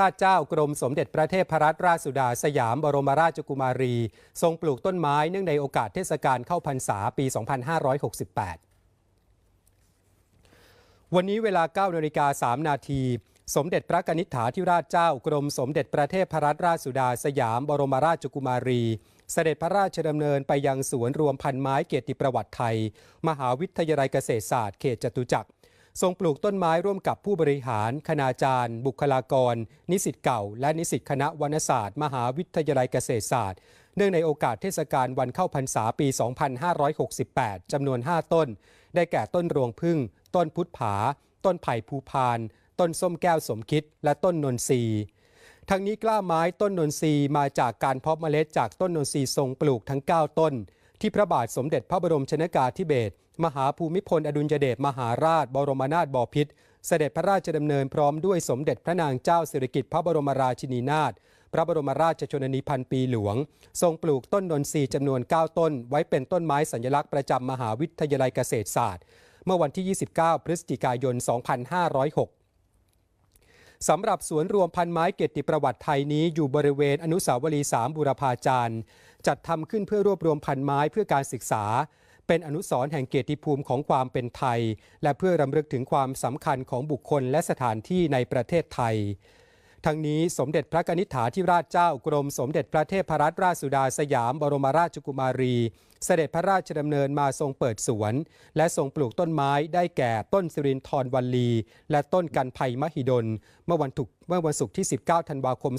ราชเจ้ากรมสมเด็จพระเทพรัตนราชสุดาสยามบรมราชกุมารี ทรงปลูกต้นไม้เนื่องในโอกาสเทศกาลเข้าพรรษาปี 2568 วันนี้เวลา 9นาฬิกา3นาทีสมเด็จพระกนิษฐาธิราชเจ้ากรมสมเด็จพระเทพรัตนราชสุดาสยามบรมราชกุมารี เสด็จพระราชดำเนินไปยังสวนรวมพันไม้เกียรติประวัติไทย มหาวิทยาลัยเกษตรศาสตร์เขตจตุจักร ทรงปลูกต้นไม้ร่วมกับผู้บริหาร คณาจารย์ บุคลากร นิสิตเก่า และนิสิตคณะวรรณศาสตร์ มหาวิทยาลัยเกษตรศาสตร์ เนื่องในโอกาสเทศกาลวันเข้าพรรษาปี 2568 จำนวน 5 ต้น ได้แก่ต้นรวงพึ่ง ต้นพุทธผา ต้นไผ่ภูพาน ต้นส้มแก้วสมคิด และต้นนนทรีทั้งนี้กล้าไม้ต้นนนทรีมาจากการเพาะเมล็ดจากต้นนนทรีทรงปลูกทั้ง 9 ต้น ที่พระบาทสมเด็จพระบรมชนากาธิเบศร มหาภูมิพลอดุลยเดชมหาราช บรมนาถบพิตรเสด็จพระราชดำเนินพร้อมด้วยสมเด็จพระนางเจ้าสิริกิติ์พระบรมราชินีนาถพระบรมราชชนนีพันปีหลวง ทรงปลูกต้นนนทรีย์จำนวน 9 ต้น ไว้เป็นต้นไม้สัญลักษณ์ประจำมหาวิทยาลัยเกษตรศาสตร์ เมื่อวันที่ 29 พฤศจิกายน 2506สำหรับสวนรวมพันไม้เกียรติประวัติไทยนี้อยู่บริเวณอนุสาวรีย์สามบุรพาจารย์ จัดทำขึ้นเพื่อรวบรวมพันไม้เพื่อการศึกษา เป็นอนุสรณ์แห่งเกียรติภูมิของความเป็นไทย และเพื่อรำลึกถึงความสำคัญของบุคคลและสถานที่ในประเทศไทยทั้งนี้สมเด็จพระกนิษฐาธิราชเจ้ากรมสมเด็จพระเทพรัตนราชสุดาสยามบรมราชกุมารี เสด็จพระราชดำเนินมาทรงเปิดสวน และทรงปลูกต้นไม้ได้แก่ต้นสิรินทรวัลลี และต้นกันภัยมหิดล เมื่อวันถูกเมื่อวันศุกร์ที่ 19 ธันวาคม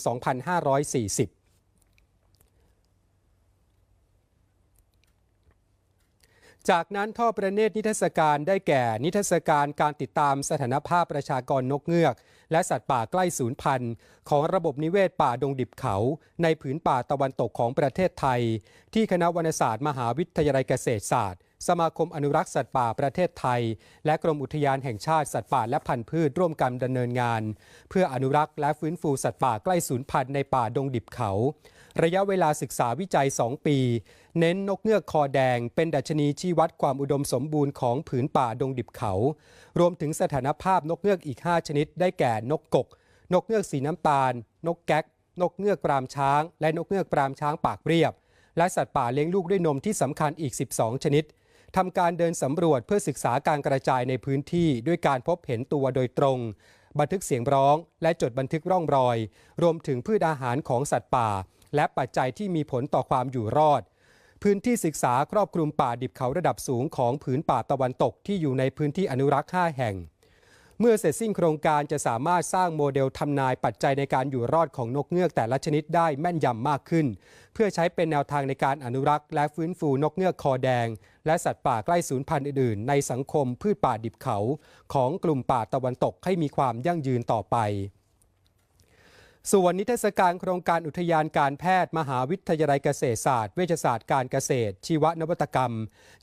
2540 จากนั้นท่อประเนตรนิทรรศการได้แก่นิทรรศการการติดตามสถานภาพประชากรนกเงือก และสัตว์ป่าใกล้สูญพันธุ์ ของระบบนิเวศป่าดงดิบเขา ในผืนป่าตะวันตกของประเทศไทย ที่คณะวรรณศาสตร์มหาวิทยาลัยเกษตรศาสตร์ สมาคมอนุรักษ์สัตว์ป่าประเทศไทย และกรมอุทยานแห่งชาติสัตว์ป่าและพันธุ์พืชร่วมกันดำเนินงาน เพื่ออนุรักษ์และฟื้นฟูสัตว์ป่าใกล้สูญพันธุ์ในป่าดงดิบเขา ระยะเวลาศึกษาวิจัย 2 ปี เน้นนกเงือกคอแดง เป็นดัชนีชี้วัดความอุดมสมบูรณ์ของผืนป่าดงดิบเขา รวมถึงสถานภาพนกเงือกอีก 5 ชนิด ได้แก่นกกก นกเงือกสีน้ำตาล นกแก๊กนกเงือกปรามช้าง และนกเงือกปรามช้างปากเรียบ และสัตว์ป่าเลี้ยงลูกด้วยนมที่สำคัญอีก 12 ชนิด ทำการเดินสำรวจเพื่อศึกษาการกระจายในพื้นที่ด้วยการพบเห็นตัวโดยตรง บันทึกเสียงร้อง และจดบันทึกร่องรอย รวมถึงพืชอาหารของสัตว์ป่า และปัจจัยที่มีผลต่อความอยู่รอด พื้นที่ศึกษาครอบคลุมป่าดิบเขาระดับสูงของผืนป่าตะวันตกที่อยู่ในพื้นที่อนุรักษ์5แห่ง เมื่อเสร็จสิ้นโครงการจะสามารถสร้างโมเดลทำนายปัจจัยในการอยู่รอดของนกเงือกแต่ละชนิดได้แม่นยำมากขึ้น เพื่อใช้เป็นแนวทางในการอนุรักษ์ และฟื้นฟูนกเงือกคอแดง และสัตว์ป่าใกล้สูญพันธุ์อื่นๆ ในสังคมพืชป่าดิบเขา ของกลุ่มป่าตะวันตกให้มีความยั่งยืนต่อไป ส่วนนิทรรศการโครงการอุทยานการแพทย์ มหาวิทยาลัยเกษตรศาสตร์ เวชศาสตร์การเกษตร ชีวนวัตกรรม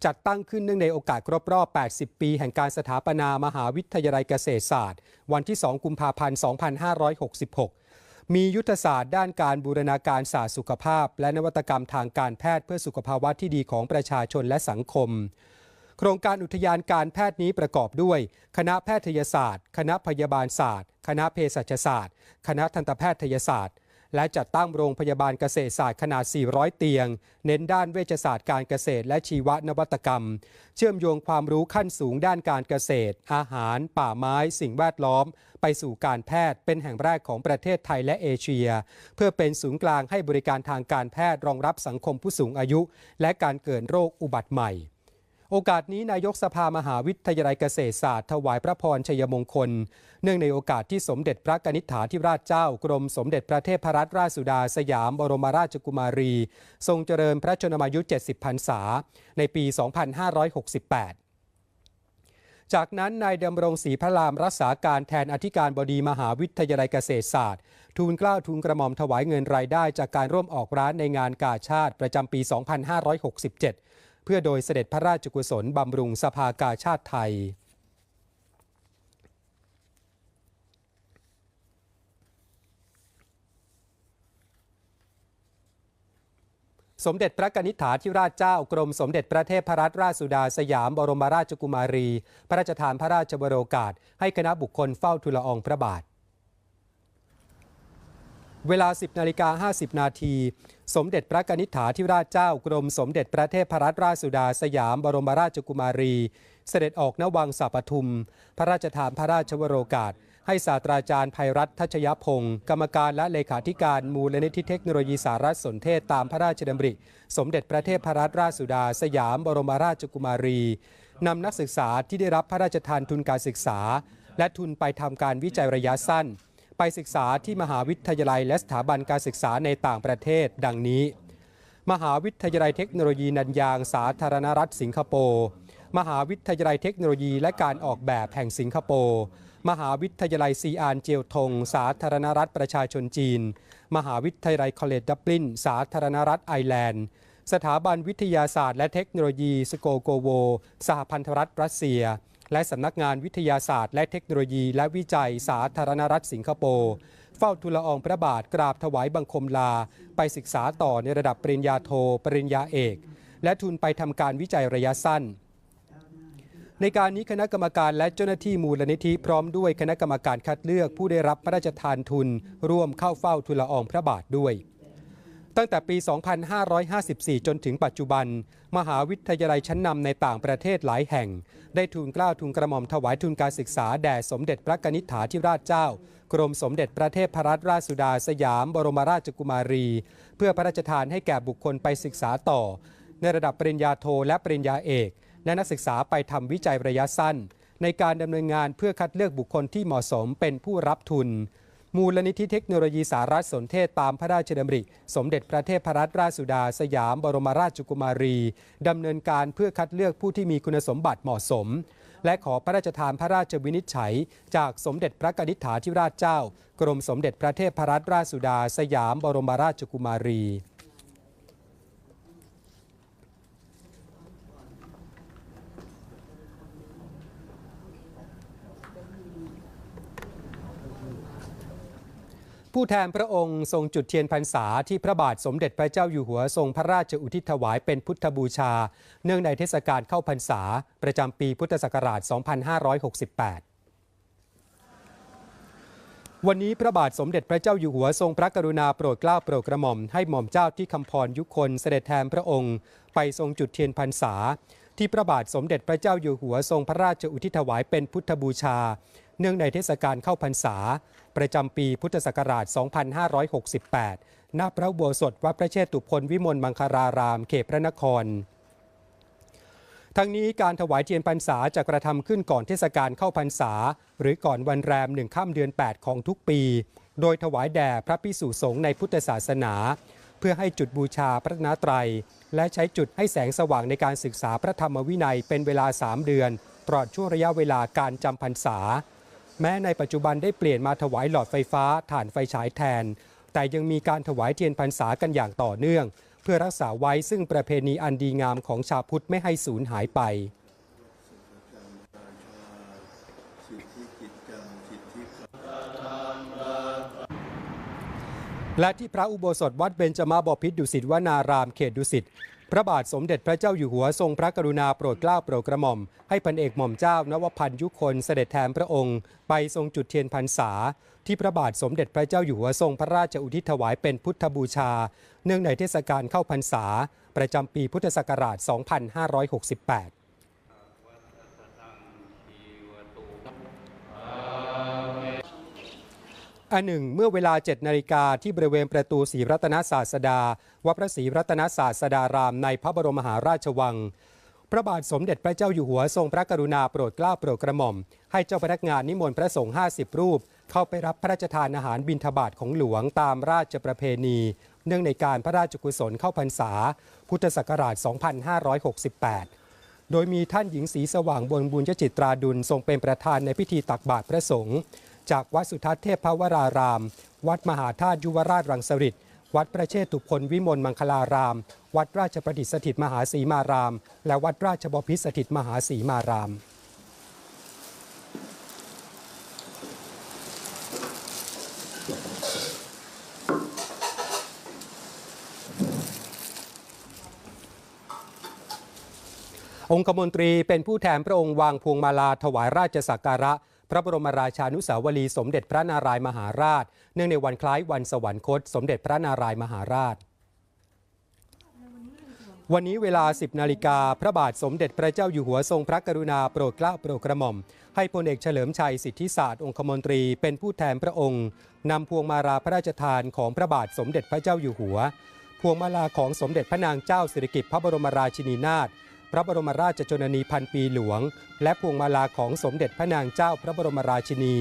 จัดตั้งขึ้นเนื่องในโอกาสครบรอบ 80 ปีแห่งการสถาปนามหาวิทยาลัยเกษตรศาสตร์ วันที่ 2 กุมภาพันธ์ 2566 มียุทธศาสตร์ด้านการบูรณาการศาสตร์สุขภาพ และนวัตกรรมทางการแพทย์เพื่อสุขภาวะที่ดีของประชาชนและสังคม โครงการอุทยานการแพทย์นี้ประกอบด้วย คณะแพทยศาสตร์ คณะพยาบาลศาสตร์ คณะเภสัชศาสตร์ คณะทันตแพทยศาสตร์ และจัดตั้งโรงพยาบาลเกษตรศาสตร์ขนาด 400 เตียง เน้นด้านเวชศาสตร์การเกษตรและชีวนวัตกรรม เชื่อมโยงความรู้ขั้นสูงด้านการเกษตร อาหาร ป่าไม้ สิ่งแวดล้อม ไปสู่การแพทย์เป็นแห่งแรกของประเทศไทยและเอเชีย เพื่อเป็นศูนย์กลางให้บริการทางการแพทย์รองรับสังคมผู้สูงอายุ และการเกิดโรคอุบัติใหม่ โอกาสนี้นายกสภามหาวิทยาลัยเกษตรศาสตร์ถวายพระพรชัยมงคล เนื่องในโอกาสที่สมเด็จพระกนิษฐาธิราชเจ้ากรมสมเด็จพระเทพรัตนราชสุดาสยามบรมราชกุมารี ทรงเจริญพระชนมายุ 70 พรรษา ในปี 2568จากนั้นนายดำรงศรีพระรามรักษาการแทนอธิการบดีมหาวิทยาลัยเกษตรศาสตร์ ทูลเกล้าทูลกระหม่อมถวายเงินรายได้จากการร่วมออกร้านในงานกาชาติประจำปี 2567เพื่อโดยเสด็จพระราชกุศลบำรุงสภากาชาติไทย สมเด็จพระกนิษฐาธิราชเจ้ากรมสมเด็จพระเทพรัตนราชสุดาสยามบรมราชกุมารี พระราชทานพระราชบรโอกาส ให้คณะบุคคลเฝ้าทูลอองพระบาท เวลา 10นาฬิกา50 นาที สมเด็จพระนิษฐาธิราชเจ้ากรมสมเด็จพระเทพรัตนราชสุดาสยามบรมราชกุมารี เสด็จออกนวังสาปทุม พระราชทานพระราชวโรกาส ให้ศาสตราจารย์ภัยรัตน์ทัชยพงศ์กรรมการและเลขาธิการมูลนิธิเทคโนโลยีสารสนเทศตามพระราชดำริ สมเด็จพระเทพรัตนราชสุดาสยามบรมราชกุมารี นำนักศึกษาที่ได้รับพระราชทานทุนการศึกษา และทุนไปทำการวิจัยระยะสั้น ไปศึกษาที่มหาวิทยาลัยและสถาบันการศึกษาในต่างประเทศ ดังนี้ มหาวิทยาลัยเทคโนโลยีนันยางสาธารณรัฐสิงคโปร์มหาวิทยาลัยเทคโนโลยีและการออกแบบแห่งสิงคโปร์ มหาวิทยาลัยซีอานเจียวทง สาธารณรัฐประชาชนจีน มหาวิทยาลัยคอลเลจดับลิน สาธารณรัฐไอร์แลนด์ สถาบันวิทยาศาสตร์และเทคโนโลยีสโกโกโว สหพันธรัฐรัสเซีย และสำนักงานวิทยาศาสตร์ และเทคโนโลยี และวิจัยสาธารณรัฐสิงคโปร์เฝ้าทูลอองพระบาทกราบถวายบังคมลา ไปศึกษาต่อในระดับปริญญาโท ปริญญาเอก และทุนไปทำการวิจัยระยะสั้นในการนี้คณะกรรมการและเจ้าหน้าที่มูลนิธิพร้อมด้วยคณะกรรมการคัดเลือกผู้ได้รับพระราชทานทุน ร่วมเข้าเฝ้าทูลอองพระบาทด้วย ตั้งแต่ปี 2554 จนถึงปัจจุบัน มหาวิทยาลัยชั้นนำในต่างประเทศหลายแห่ง ได้ทูลเกล้าทูลกระหม่อมถวายทุนการศึกษาแด่สมเด็จพระกนิษฐาธิราชเจ้า กรมสมเด็จพระเทพรัตนราชสุดาสยาม บรมราชกุมารี เพื่อพระราชทานให้แก่บุคคลไปศึกษาต่อ ในระดับปริญญาโทและปริญญาเอก และนักศึกษาไปทำวิจัยระยะสั้น ในการดำเนินงานเพื่อคัดเลือกบุคคลที่เหมาะสมเป็นผู้รับทุน มูลนิธิเทคโนโลยีสารสนเทศตามพระราชดำริ สมเด็จพระเทพรัตนราชสุดาสยามบรมราชกุมารีดำเนินการเพื่อคัดเลือกผู้ที่มีคุณสมบัติเหมาะสม และขอพระราชทานพระราชวินิจฉัย จากสมเด็จพระกนิษฐาธิราชเจ้า กรมสมเด็จพระเทพรัตนราชสุดาสยามบรมราชกุมารี ผู้แทนพระองค์ทรงจุดเทียนพรรษาที่พระบาทสมเด็จพระเจ้าอยู่หัวทรงพระราชอุทิศถวายเป็นพุทธบูชา เนื่องในเทศกาลเข้าพรรษา ประจำปีพุทธศักราช 2568วันนี้พระบาทสมเด็จพระเจ้าอยู่หัวทรงพระกรุณาโปรดเกล้าโปรดกระหม่อมให้หม่อมเจ้าที่คำพรยุคนเสด็จแทนพระองค์ ไปทรงจุดเทียนพรรษา ที่พระบาทสมเด็จพระเจ้าอยู่หัวทรงพระราชอุทิศถวายเป็นพุทธบูชา เนื่องในเทศกาลเข้าพรรษา ประจำปีพุทธศักราช 2568 ณ พระอุโบสถวัดพระเชตุพนวิมลมังคาราราม เขตพระนคร ทั้งนี้การถวายเทียนพรรษาจะกระทำขึ้นก่อนเทศกาลเข้าพรรษา หรือก่อนวันแรมหนึ่งค่ำเดือน 8 ของทุกปี โดยถวายแด่พระพิสุสงฆ์ในพุทธศาสนา เพื่อให้จุดบูชาพระนาไตรัย และใช้จุดให้แสงสว่างในการศึกษาพระธรรมวินัยเป็นเวลา 3 เดือน ตลอดช่วงระยะเวลาการจำพรรษา แม้ในปัจจุบันได้เปลี่ยนมาถวายหลอดไฟฟ้าถ่านไฟฉายแทน แต่ยังมีการถวายเทียนพรรษากันอย่างต่อเนื่อง เพื่อรักษาไว้ซึ่งประเพณีอันดีงามของชาวพุทธไม่ให้สูญหายไปและที่พระอุโบสถวัดเบญจมาบพิตรดุสิตวนารามเขตดุสิต พระบาทสมเด็จพระเจ้าอยู่หัวทรงพระกรุณาโปรดเกล้าโปรดกระหม่อม ให้พันเอกหม่อมเจ้านวพันธ์ยุคนเสด็จแทนพระองค์ ไปทรงจุดเทียนพรรษา ที่พระบาทสมเด็จพระเจ้าอยู่หัวทรงพระราชอุทิศถวายเป็นพุทธบูชา เนื่องในเทศกาลเข้าพรรษา ประจำปีพุทธศักราช 2568 อันหนึ่ง เมื่อเวลา 7 นาฬิกาที่บริเวณประตูศรีรัตนศาสดา วัดพระศรีรัตนศาสดารามในพระบรมมหาราชวัง พระบาทสมเด็จพระเจ้าอยู่หัวทรงพระกรุณาโปรดเกล้าโปรดกระหม่อม ให้เจ้าพนักงานนิมนต์พระสงฆ์50 รูป เข้าไปรับพระราชทานอาหารบิณฑบาตของหลวงตามราชประเพณี เนื่องในการพระราชกุศลเข้าพรรษา พุทธศักราช 2568โดยมีท่านหญิงศรีสว่างบนบุญจิตราดุลทรงเป็นประธานในพิธีตักบาตรพระสงฆ์ จากวัดสุทัศน์เทพวราราม วัดมหาธาตุยุวราชรังสฤษวัดพระเชตุพนวิมลมังคลาราม วัดราชประดิษฐ์สถิตมหาสีมาราม และวัดราชบพิตรสถิตมหาสีมารามองคมนตรีเป็นผู้แทนพระองค์วางพวงมาลาถวายราชสักการะ พระบรมราชานุสาวรีย์สมเด็จพระนารายมหาราช เนื่องในวันคล้ายวันสวรรคต สมเด็จพระนารายมหาราชวันนี้เวลา 10 นาฬิกาพระบาทสมเด็จพระเจ้าอยู่หัวทรงพระกรุณาโปรดเกล้าโปรดกระหม่อม ให้พลเอกเฉลิมชัยสิทธิศาสตร์องคมนตรีเป็นผู้แทนพระองค์นำพวงมาลาพระราชทานของพระบาทสมเด็จพระเจ้าอยู่หัว พวงมาลาของสมเด็จพระนางเจ้าสิริกิติ์พระบรมราชินีนาถ พระบรมราชชนนีพันปีหลวง และพวงมาลาของสมเด็จพระนางเจ้าพระบรมราชินี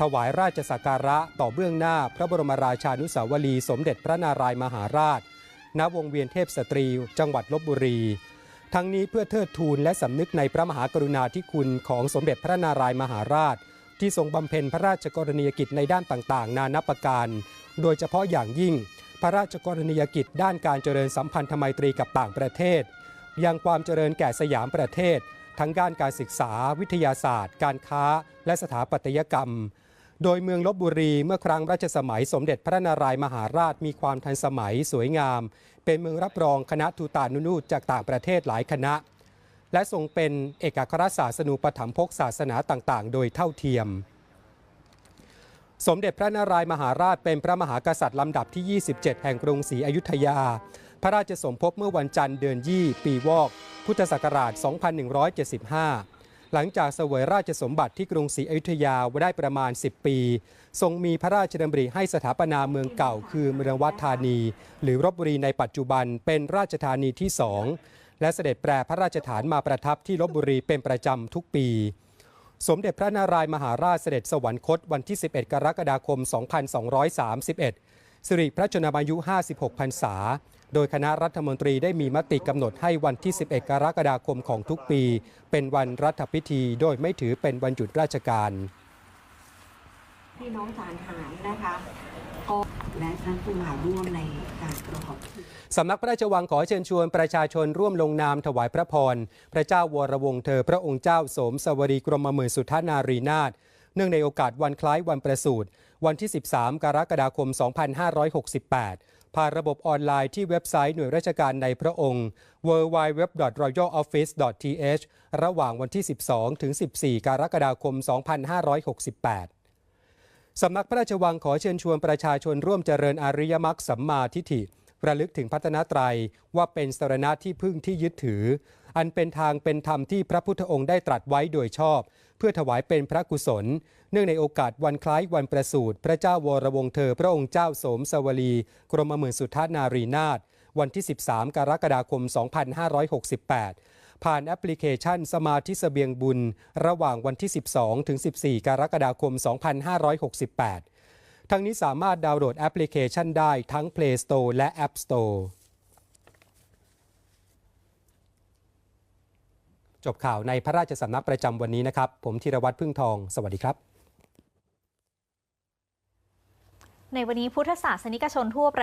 ถวายราชสักการะต่อเบื้องหน้าพระบรมราชานุสาวรีย์สมเด็จพระนารายมหาราช ณวงเวียนเทพสตรี จังหวัดลบบุรี ทั้งนี้เพื่อเทิดทูนและสำนึกในพระมหากรุณาธิคุณของสมเด็จพระนารายมหาราช ที่ทรงบำเพ็ญพระราชกรณียกิจในด้านต่างๆ นานับประการ โดยเฉพาะอย่างยิ่ง พระราชกรณียกิจด้านการเจริญสัมพันธไมตรีกับต่างประเทศ ยังความเจริญแก่สยามประเทศ ทั้งด้านการศึกษา วิทยาศาสตร์ การค้า และสถาปัตยกรรม โดยเมืองลบบุรีเมื่อครั้งรัชสมัยสมเด็จพระนารายมหาราชมีความทันสมัยสวยงาม เป็นเมืองรับรองคณะทูตานุนูตจากต่างประเทศหลายคณะ และทรงเป็นเอกอัครศาสนูปถัมภกศาสนาต่างๆ โดยเท่าเทียมสมเด็จพระนารายมหาราชเป็นพระมหากษัตริย์ลำดับที่ 27 แห่งกรุงศรีอยุธยา พระราชสมภพเมื่อวันจันทร์เดือนยี่ ปีวอก พุทธศักราช 2175 หลังจากเสวยราชสมบัติที่กรุงศรีอยุธยาได้ประมาณ 10 ปี ทรงมีพระราชดำริให้สถาปนาเมืองเก่า คือเมืองวัดธานี หรือรบบุรีในปัจจุบันเป็นราชธานีที่สองและเสด็จแปรพระราชฐานมาประทับที่ลบบุรีเป็นประจำทุกปี สมเด็จพระนารายมหาราชเสด็จสวรรคตวันที่ 11 กรกฎาคม 2231 สิริพระชนมายุ 56 พรรษา โดยคณะรัฐมนตรีได้มีมติกำหนดให้วันที่ 11 กรกฎาคมของทุกปี เป็นวันรัฐพิธี โดยไม่ถือเป็นวันหยุดราชการ พี่น้องทหารหารนะคะก็และท่านผู้มาร่วมในการประกอบพิธีสำนักพระราชวังขอเชิญชวนประชาชนร่วมลงนามถวายพระพร พระเจ้าวรวงศ์เธอพระองค์เจ้าสมสวรีกรมหมื่นสุทธานารีนาถเนื่องในโอกาสวันคล้ายวันประสูติ วันที่ 13 กรกฎาคม 2568 ผ่านระบบออนไลน์ที่เว็บไซต์หน่วยราชการในพระองค์ www.royaloffice.th ระหว่างวันที่ 12 ถึง 14 กรกฎาคม 2568สำนักพระราชวังขอเชิญชวนประชาชนร่วมเจริญอริยมรรคสัมมาทิฏฐิระลึกถึงพัฒนาไตรว่าเป็นสรณะที่พึ่งที่ยึดถือ อันเป็นทางเป็นธรรมที่พระพุทธองค์ได้ตรัสไว้โดยชอบ เพื่อถวายเป็นพระกุศล เนื่องในโอกาสวันคล้ายวันประสูติพระเจ้าวรวงเธอ พระองค์เจ้าสมสวลี กรมหมื่นสุทธานารีนาถวันที่ 13 กรกฎาคม 2568 ผ่านแอปพลิเคชันสมาธิเสบียงบุญ ระหว่างวันที่ 12 ถึง 14 กรกฎาคม 2568 ทั้งนี้สามารถดาวน์โหลดแอปพลิเคชันได้ทั้ง Play Store และ App Store จบข่าวในพระราชสำนักประจำวันนี้นะครับ ผมธีรวัตรพึ่งทอง สวัสดีครับในวันนี้พุทธศาสนิกชนทั่วประ